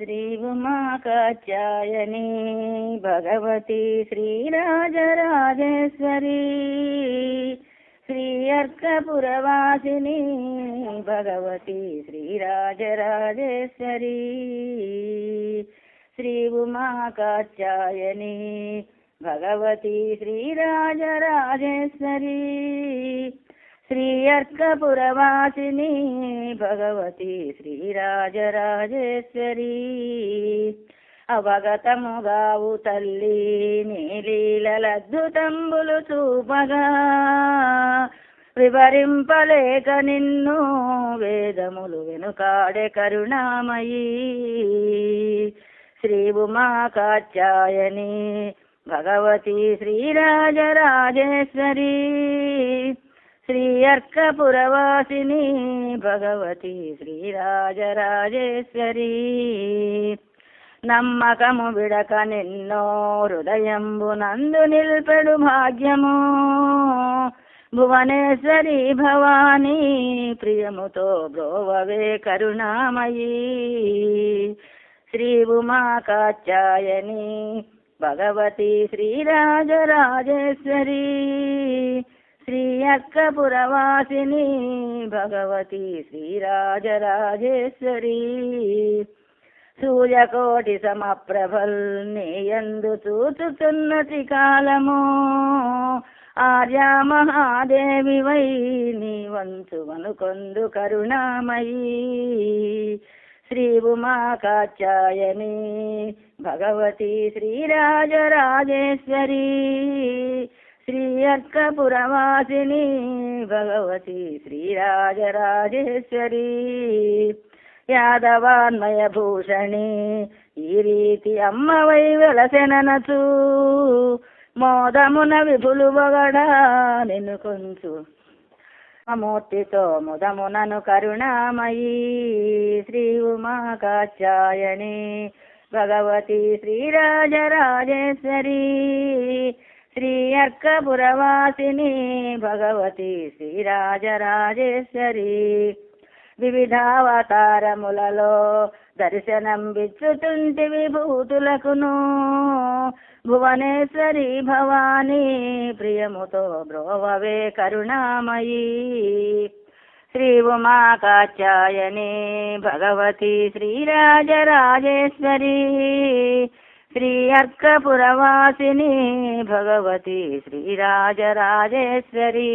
శ్రీ ఉమాకాచాయని భగవతి శ్రీరాజరాజేశ్వరి శ్రీ అర్కపురవాసిని భగవతి శ్రీరాజరాజేశ్వరి శ్రీ ఉమాకాచాయని భగవతి శ్రీరాజరాజేశ్వరి శ్రీ అర్కపురవాసిని భగవతి శ్రీరాజరాజేశ్వరి అవగతముగావు తల్లి నీలీలద్భుతంబులు చూపగా వివరింపలేక నిన్ను వేదములు వెనుకాడే కరుణామయీ శ్రీ ఉమాకాచాయని భగవతి శ్రీరాజరాజేశ్వరి శ్రీ అర్కపురవాసిని భగవతి శ్రీరాజరాజేశ్వరి. నమ్మకము విడక నిన్నో హృదయంబు నందు నిల్పెడు భాగ్యము. భువనేశ్వరి భవానీ ప్రియముతో బ్రోవవే కరుణామయీ. శ్రీ ఉమాకాచాయని భగవతి శ్రీరాజరాజేశ్వరీ. శ్రీ అక్కపురవాసిని భగవతి శ్రీరాజరాజేశ్వరి. సూర్యకోటి సమప్రభల్ నేయందు చూచుతున్నతి కాలము ఆర్యా మహాదేవి వై నీ వంతు వనుకొందు కరుణామయీ. శ్రీ ఉమాకాచాయని భగవతి శ్రీరాజరాజేశ్వరీ. శ్రీ అర్కపురవాసిని భగవతి శ్రీరాజరాజేశ్వరి. యాదవాన్మయ భూషణి ఈ రీతి అమ్మవై వెలసెననచు. మోదమున విభులు బొగడా నిన్ను కొంచు. మూర్తితో ముదమునను కరుణామయీ శ్రీ ఉమాకాచాయని భగవతి శ్రీరాజరాజేశ్వరి. శ్రీ అర్కపురవాసిని భగవతి శ్రీరాజరాజేశ్వరి. వివిధావతారములలో దర్శనం విచ్చుతుంటి విభూతులకును. భువనేశ్వరి భవానీ ప్రియముతో బ్రోవవే కరుణామయీ. శ్రీ ఉమాకాచాయని భగవతి శ్రీరాజరాజేశ్వరి. శ్రీ అర్కపురవాసిని భగవతి శ్రీరాజరాజేశ్వరీ.